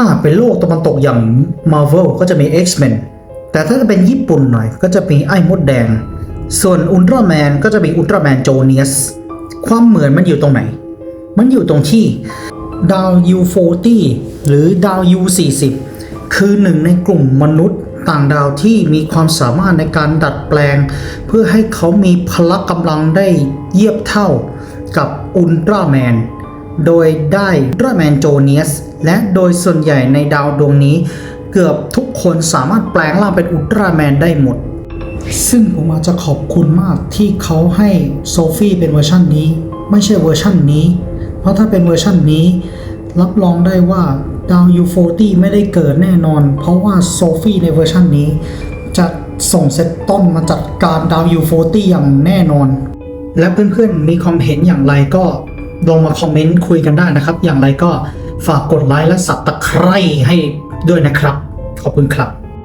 าเป็นโลกตะวันตกอย่าง Marvel ก็จะมี X-Men แต่ถ้าจะเป็นญี่ปุ่นหน่อยก็จะมีไอ้มดแดง ส่วนอุลตร้าแมนก็จะมีอุลตร้าแมนโจเนียส ความเหมือนมันอยู่ตรงไหน มันอยู่ตรงที่ดาว U40 หรือดาว U40 คือหนึ่งในกลุ่มมนุษย์ต่างดาวที่มีความสามารถในการดัดแปลง เพื่อให้เขามีพละกำลังได้เยียบเท่ากับอุลตร้าแมน โดยได้อุลตร้าแมนโจเนียสและโดยส่วนใหญ่ในดาวดวงนี้ เกือบทุกคนสามารถแปลงร่างเป็นอุลตร้าแมนได้หมด ซึ่งผมอาจจะขอบคุณมากที่เขาให้โซฟี่เป็นเวอร์ชันนี้ ไม่ใช่เวอร์ชันนี้ เพราะถ้าเป็นเวอร์ชันนี้ รับรองได้ว่าดาว U40 ไม่ได้เกิดแน่นอน เพราะว่าโซฟี่ในเวอร์ชันนี้ จะส่งเซตต้นมาจัดการดาว U40 อย่างแน่นอน และเพื่อนๆมีความเห็นอย่างไรก็ ลงมาคอมเมนต์คุยกันได้นะครับ อย่างไรก็ฝากกดไลค์และสับตะไคร้ให้ด้วยนะครับ ขอบคุณครับ